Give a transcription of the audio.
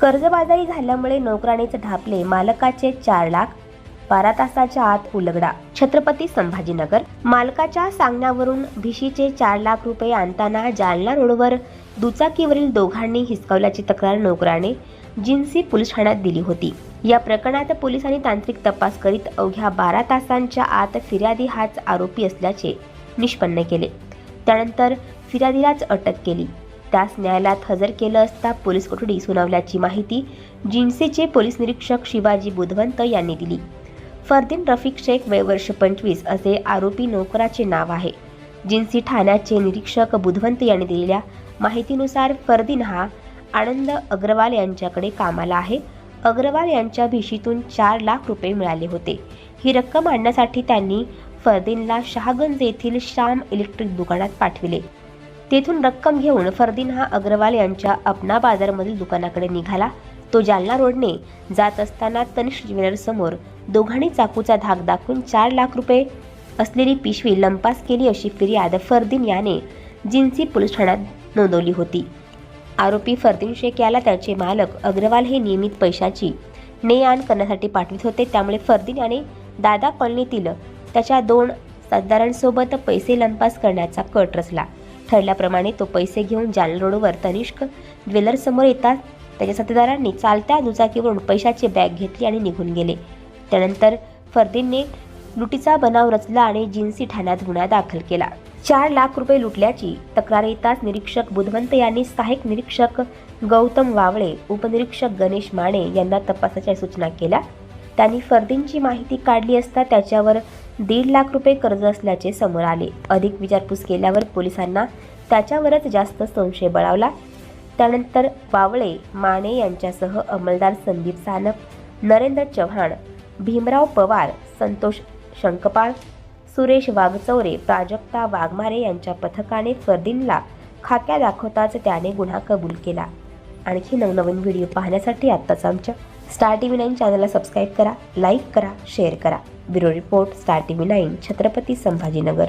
कर्जबाजारी झाल्यामुळे नोकरानेच ढापले मालकाचे चार लाख बारा तासाच्या आत उलगडा. छत्रपती संभाजीनगर मालकाच्या सांगण्यावरून भिशीचे चार लाख रुपये आणताना जालना रोडवर दुचाकीवरील दोघांनी हिसकावल्याची तक्रार नोकराने जिन्सी पोलीस ठाण्यात दिली होती. या प्रकरणात पोलिसांनी तांत्रिक तपास करीत अवघ्या बारा तासांच्या आत फिर्यादी हाच आरोपी असल्याचे निष्पन्न केले. त्यानंतर फिर्यादीलाच अटक केली. त्यास न्यायालयात हजर केलं असता पोलीस कोठडी सुनावल्याची माहिती जिन्सीचे पोलीस निरीक्षक शिवाजी बुधवंत यांनी दिली. फरदीन रफिक शेख वय वर्ष पंचवीस असे आरोपी नोकराचे नाव आहे. जिन्सी ठाण्याचे निरीक्षक बुधवंत यांनी दिलेल्या माहितीनुसार फरदीन हा आनंद अग्रवाल यांच्याकडे कामाला आहे. अग्रवाल यांच्या भिशीतून चार लाख रुपये मिळाले होते. ही रक्कम आणण्यासाठी त्यांनी फरदीनला शहागंज येथील श्याम इलेक्ट्रिक दुकानात पाठविले. तेथून रक्कम घेऊन फरदीन हा अग्रवाल यांच्या अपना बाजारमधील दुकानाकडे निघाला. तो जालना रोडने जात असताना तनिष ज्वेलर्ससमोर दोघांनी चाकूचा धाक दाखवून चार लाख रुपये असलेली पिशवी लंपास केली अशी फिर्याद फरदीन याने जिन्सी पोलीस ठाण्यात नोंदवली होती. आरोपी फरदीन शेख याला त्याचे मालक अग्रवाल हे नियमित पैशाची ने आण करण्यासाठी पाठवित होते. त्यामुळे फरदीन याने दादा कॉलनीतील त्याच्या दोन साधारणसोबत पैसे लंपास करण्याचा कट रचला. ठरल्याप्रमाणे तो पैसे घेऊन जालरोडवर तनिष्क ज्वेलर्ससमोर येतात. त्याच्या साथीदारांनी चालत्या दुचाकीवरून पैशाची बॅग घेतली आणि निघून गेले. त्यानंतर फरदीनने लुटीचा बनाव रचला आणि जिन्सी ठाण्यात गुन्हा दाखल केला. चार लाख रुपये लुटल्याची तक्रार येताच निरीक्षक बुधवंत यांनी सहाय्यक निरीक्षक गौतम वावळे उपनिरीक्षक गणेश माने यांना तपासाच्या सूचना केल्या. त्यांनी फरदीनची माहिती काढली असता त्याच्यावर दीड लाख रुपये कर्ज असल्याचे समोर आले. अधिक विचारपूस केल्यावर पोलिसांना त्याच्यावरच जास्त संशय बळावला. त्यानंतर बावळे माने यांच्यासह अंमलदार संदीप सानप नरेंद्र चव्हाण भीमराव पवार संतोष शंकपाळ सुरेश वाघचौरे प्राजक्ता वाघमारे यांच्या पथकाने फरदीनला खाक्या दाखवताच त्याने गुन्हा कबूल केला. आणखी नवनवीन व्हिडिओ पाहण्यासाठी आत्ताच आमच्या स्टार टी व्ही नाईन चॅनलला सबस्क्राईब करा लाईक करा शेअर करा. Bureau report Star T V nine Chhatrapati Sambhajinagar.